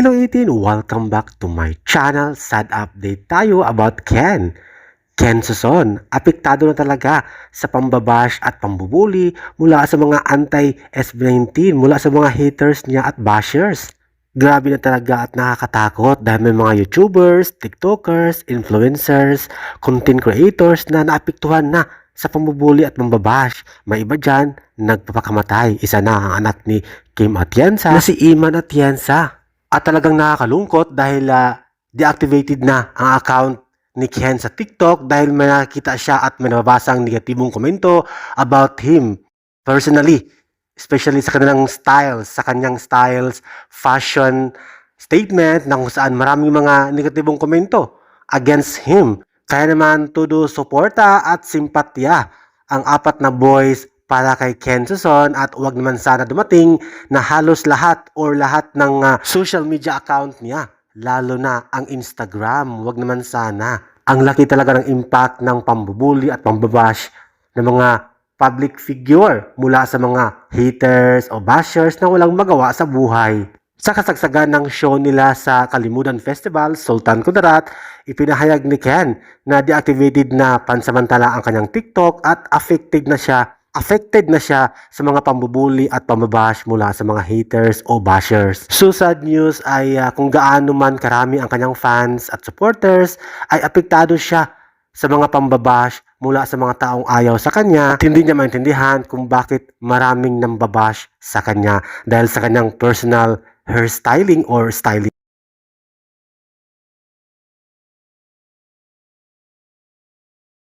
Hello 18! Welcome back to my channel. Sad update tayo about Ken. Ken Suson, apektado na talaga sa pambabash at pambubuli mula sa mga anti-SB19, mula sa mga haters niya at bashers. Grabe na talaga at nakakatakot dahil may mga YouTubers, TikTokers, influencers, content creators na naapektuhan na sa pambubuli at pambabash. May iba dyan, nagpapakamatay. Isa na ang anak ni Kim Atienza na si Iman Atienza. At talagang nakakalungkot dahil ah, deactivated na ang account ni Ken sa TikTok dahil may nakita siya at may nababasang negatibong komento about him personally. Especially sa kanilang styles, sa kanyang styles, fashion statement na kung saan maraming mga negatibong komento against him. Kaya naman todo suporta at simpatya ang apat na boys para kay Ken Suson at wag naman sana dumating na halos lahat or lahat ng ah, social media account niya. Lalo na ang Instagram. Wag naman sana. Ang laki talaga ng impact ng pambubuli at pambabash ng mga public figure mula sa mga haters o bashers na walang magawa sa buhay. Sa kasagsagan ng show nila sa Kalimudan Festival, Sultan Kudarat, ipinahayag ni Ken na deactivated na pansamantala ang kanyang TikTok at affected na siya affected na siya sa mga pambubuli at pambabash mula sa mga haters o bashers. So sad news ay ah, kung gaano man karami ang kanyang fans at supporters ay apektado siya sa mga pambabash mula sa mga taong ayaw sa kanya at hindi niya maintindihan kung bakit maraming nambabash sa kanya dahil sa kanyang personal hairstyling or styling.